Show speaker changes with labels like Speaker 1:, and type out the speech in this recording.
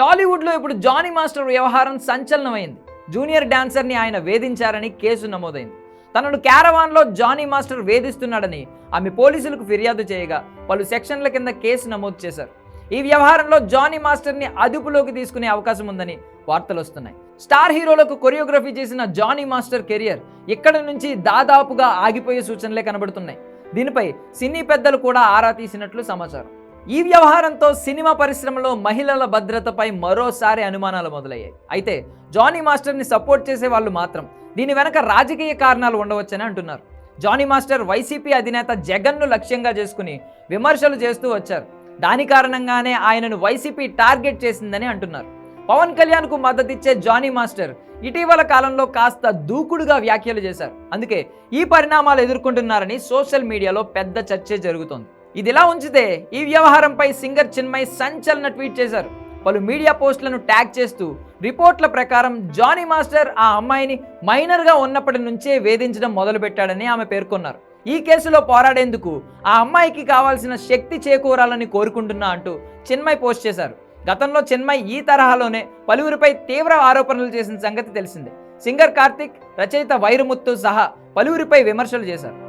Speaker 1: టాలీవుడ్లో ఇప్పుడు Johnny master వ్యవహారం సంచలనమైంది. జూనియర్ డాన్సర్ని ఆయన వేధించారని కేసు నమోదైంది. తనను క్యారవాన్లో జానీ మాస్టర్ వేధిస్తున్నాడని ఆమె పోలీసులకు ఫిర్యాదు చేయగా పలు సెక్షన్ల కింద కేసు నమోదు చేశారు. ఈ వ్యవహారంలో జానీ మాస్టర్ని అదుపులోకి తీసుకునే అవకాశం ఉందని వార్తలు వస్తున్నాయి. స్టార్ హీరోలకు కొరియోగ్రఫీ చేసిన జానీ మాస్టర్ కెరియర్ ఇక్కడ నుంచి దాదాపుగా ఆగిపోయే సూచనలే కనబడుతున్నాయి. దీనిపై సినీ పెద్దలు కూడా ఆరా తీసినట్లు సమాచారం. ఈ వ్యవహారంతో సినిమా పరిశ్రమలో మహిళల భద్రతపై మరోసారి అనుమానాలు మొదలయ్యాయి. అయితే జానీ మాస్టర్ని సపోర్ట్ చేసే వాళ్ళు మాత్రం దీని వెనక రాజకీయ కారణాలు ఉండవచ్చని అంటున్నారు. జానీ మాస్టర్ వైసీపీ అధినేత జగన్ను లక్ష్యంగా చేసుకుని విమర్శలు చేస్తూ వచ్చారు. దాని కారణంగానే ఆయనను వైసీపీ టార్గెట్ చేసిందని అంటున్నారు. పవన్ కళ్యాణ్కు మద్దతిచ్చే జానీ మాస్టర్ ఇటీవల కాలంలో కాస్త దూకుడుగా వ్యాఖ్యలు చేశారు. అందుకే ఈ పరిణామాలు ఎదుర్కొంటున్నారని సోషల్ మీడియాలో పెద్ద చర్చ జరుగుతోంది. ఇదిలా ఉంచితే ఈ వ్యవహారంపై సింగర్ చిన్మయ్ సంచలన ట్వీట్ చేశారు. పలు మీడియా పోస్టులను ట్యాగ్ చేస్తూ రిపోర్ట్ల ప్రకారం జానీ మాస్టర్ ఆ అమ్మాయిని మైనర్గా ఉన్నప్పటి నుంచే వేధించడం మొదలుపెట్టాడని ఆమె పేర్కొన్నారు. ఈ కేసులో పోరాడేందుకు ఆ అమ్మాయికి కావాల్సిన శక్తి చేకూరాలని కోరుకుంటున్నా అంటూ చిన్మయ్ పోస్ట్ చేశారు. గతంలో చిన్మయ్ ఈ తరహాలోనే పలువురిపై తీవ్ర ఆరోపణలు చేసిన సంగతి తెలిసిందే. సింగర్ కార్తిక్ రచయిత వైరుముత్తు సహా పలువురిపై విమర్శలు చేశారు.